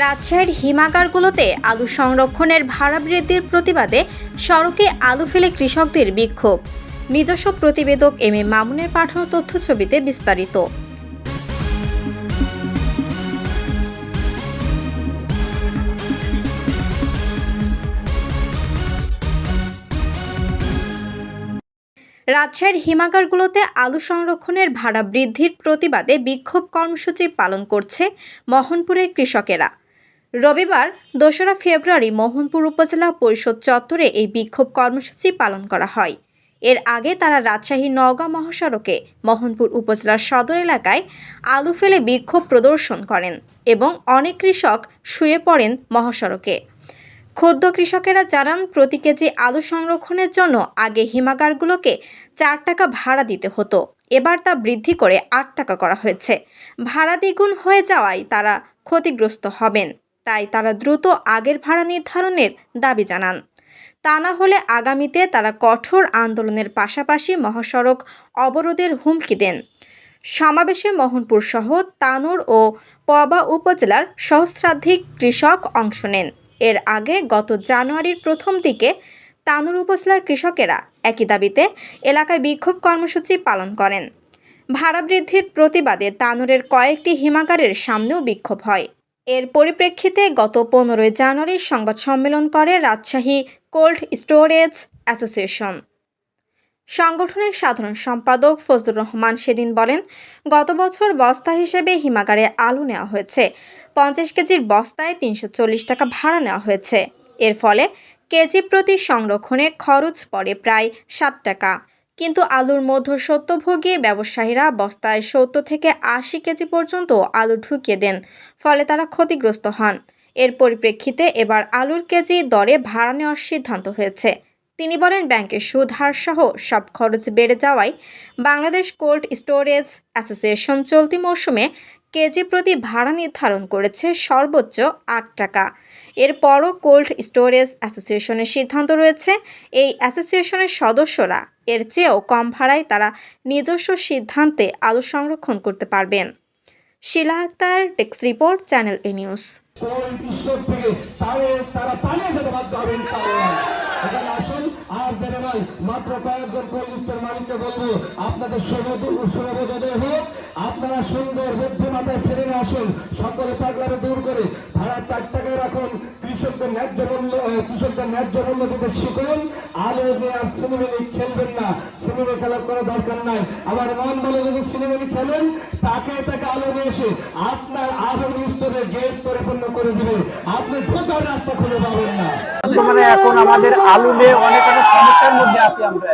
রাজশাহীর হিমাগারগুলোতে আলু সংরক্ষণের ভাড়া বৃদ্ধির প্রতিবাদে সড়কে আলু ফেলে কৃষকদের বিক্ষোভ। নিজস্ব প্রতিবেদক এম এ মামুনের পাঠানো তথ্যছবিতে বিস্তারিত। রাজশাহীর হিমাগারগুলোতে আলু সংরক্ষণের ভাড়া বৃদ্ধির প্রতিবাদে বিক্ষোভ কর্মসূচি পালন করছে মোহনপুরের কৃষকেরা। রবিবার দোসরা ফেব্রুয়ারি মোহনপুর উপজেলা পরিষদ চত্বরে এই বিক্ষোভ কর্মসূচি পালন করা হয়। এর আগে তারা রাজশাহী নওগাঁ মহাসড়কে মোহনপুর উপজেলার সদর এলাকায় আলু ফেলে বিক্ষোভ প্রদর্শন করেন এবং অনেক কৃষক শুয়ে পড়েন মহাসড়কে। ক্ষুদ্র কৃষকেরা জানান, প্রতি কেজি আলু সংরক্ষণের জন্য আগে হিমাগারগুলোকে চার টাকা ভাড়া দিতে হতো। এবার তা বৃদ্ধি করে আট টাকা করা হয়েছে। ভাড়া দ্বিগুণ হয়ে যাওয়ায় তারা ক্ষতিগ্রস্ত হবেন। তাই তারা দ্রুত আগের ভাড়া নির্ধারণের দাবি জানান। তা না হলে আগামীতে তারা কঠোর আন্দোলনের পাশাপাশি মহাসড়ক অবরোধের হুমকি দেন। সমাবেশে মোহনপুর সহ তানোর ও পবা উপজেলার সহস্রাধিক কৃষক অংশ নেন। এর আগে গত জানুয়ারির প্রথম দিকে তানুর উপজেলার কৃষকেরা একই দাবিতে এলাকায় বিক্ষোভ কর্মসূচি পালন করেন। ভাড়া বৃদ্ধির প্রতিবাদে তানুরের কয়েকটি হিমাগারের সামনেও বিক্ষোভ হয়। এর পরিপ্রেক্ষিতে গত পনেরোই জানুয়ারি সংবাদ সম্মেলন করে রাজশাহী কোল্ড স্টোরেজ অ্যাসোসিয়েশন। সংগঠনের সাধারণ সম্পাদক ফজলুর রহমান সেদিন বলেন, গত বছর বস্তা হিসেবে হিমাগারে আলু নেওয়া হয়েছে। পঞ্চাশ কেজির বস্তায় তিনশো চল্লিশ টাকা ভাড়া নেওয়া হয়েছে। এর ফলে কেজি প্রতি সংরক্ষণে খরচ পড়ে প্রায় ষাট টাকা। কিন্তু আলুর মধ্য সত্যভোগী ব্যবসায়ীরা বস্তায় সত্তর থেকে আশি কেজি পর্যন্ত আলু ঢুকিয়ে দেন, ফলে তারা ক্ষতিগ্রস্ত হন। এর পরিপ্রেক্ষিতে এবার আলুর কেজি দরে ভাড়া নেওয়ার সিদ্ধান্ত হয়েছে। তিনি বলেন, ব্যাংকের সুদ হার সহ সব খরচ বেড়ে যাওয়ায় বাংলাদেশ কোল্ড স্টোরেজ অ্যাসোসিয়েশন চলতি মৌসুমে কেজি প্রতি ভাড়া নির্ধারণ করেছে সর্বোচ্চ আট টাকা। এরপরও কোল্ড স্টোরেজ অ্যাসোসিয়েশনের সিদ্ধান্ত রয়েছে। এই অ্যাসোসিয়েশনের সদস্যরা এর চেয়েও কম ভাড়ায় তারা নিজস্ব সিদ্ধান্তে আলু সংরক্ষণ করতে পারবেন। Shila Akter, desk report, channel A news. নয় মাত্র কয়েকজন কোন লিস্টের মালিককে বলব, আপনাদের সর্বোদয় হোক। আপনারা সুন্দর বুদ্ধিমাতায় ফিরে আসুন। সকলে পাগলারে দূর করে ভাড়া চার টাকায় রাখুন। কৃষকদের ন্যায্য মূল্য কৃষকদের ন্যায্য মূল্য দিতে শিখুন। আলো নিয়ে আর সিনেমেনি খেলবেন না। সিনেমা খেলার কোনো দরকার নাই। আমার মন বলে যদি সিনেমেনি খেলেন, তাকে তাকে আলো নিয়ে এসে আপনার আলো স্তরের গেট পরিপূর্ণ করে দিবে। আপনি ঢোকার রাস্তা খুঁজে পাবেন না। বর্তমানে এখন আমাদের আলু নিয়ে অনেক অনেক সমস্যার মধ্যে আছি আমরা।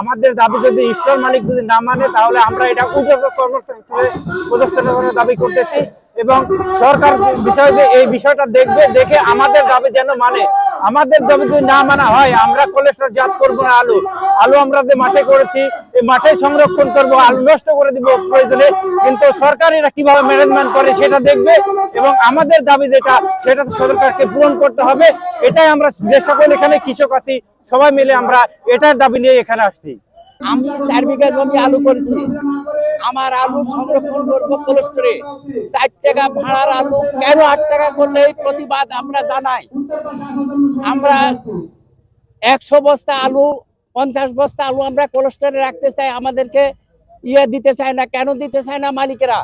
আমাদের দাবি যদি স্টোর মালিক যদি না মানে তাহলে আমরা এটা উদ্যোগ কর্মসূচির দাবি করতেছি এবং সরকার বিষয় যে এই বিষয়টা দেখবে, দেখে আমাদের দাবি যেন মানে। আমাদের দাবি যদি না মানা হয়, আমরা কোলেস্ট্রল জাত করব না আলু। আলু আমরা যে মাঠে করেছি মাঠে সংরক্ষণ করব, আলু নষ্ট করে দিব প্রয়োজনে। কিন্তু সরকার এটা কীভাবে ম্যানেজমেন্ট করে সেটা দেখবে এবং আমাদের দাবি যেটা, সেটা সরকারকে পূরণ করতে হবে। এটাই আমরা যে সকল এখানে কৃষক আছি, সবাই মিলে আমরা এটার দাবি নিয়ে এখানে আসছি। আমি চার বিঘা জমি আলু করেছি। আমার আলু সংরক্ষণ করব কোলেস্টোরে। চার টাকা ভাড়ার আলু কেন আট টাকা করলে এই প্রতিবাদ আমরা জানাই? আমরা একশো বস্তা আলু পঞ্চাশ বস্তা আলু আমরা কোলেস্টোরে রাখতে চাই, আমাদেরকে ইয়ে দিতে চায় না, কেন দিতে চায় না মালিকেরা?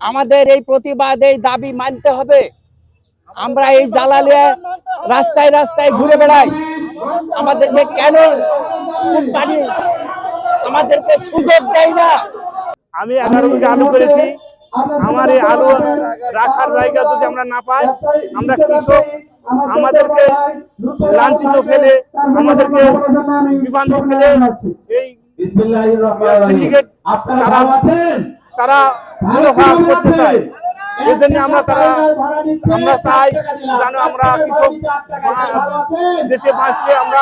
আমাদের এই প্রতিবাদ, এই দাবি মানতে হবে। আমরা এই জ্বালালিয়া রাস্তায় রাস্তায় ঘুরে বেড়াই। আমাদেরকে কেন কোম্পানি আমাদেরকে সুযোগ দেয় না? আমি এগারো আলু করেছি। আমার এই আলু রাখার জায়গা যদি আমরা না পাই, আমরা কৃষক আমাদেরকে লাঞ্ছিত ফেলে আমাদেরকে বিভ্রান্ত ফেলে এই সিন্ডিকেট তারা করতে চায়? এই জন্য আমরা তারা আমরা চাই যেন আমরা কৃষক দেশে বাঁচতে আমরা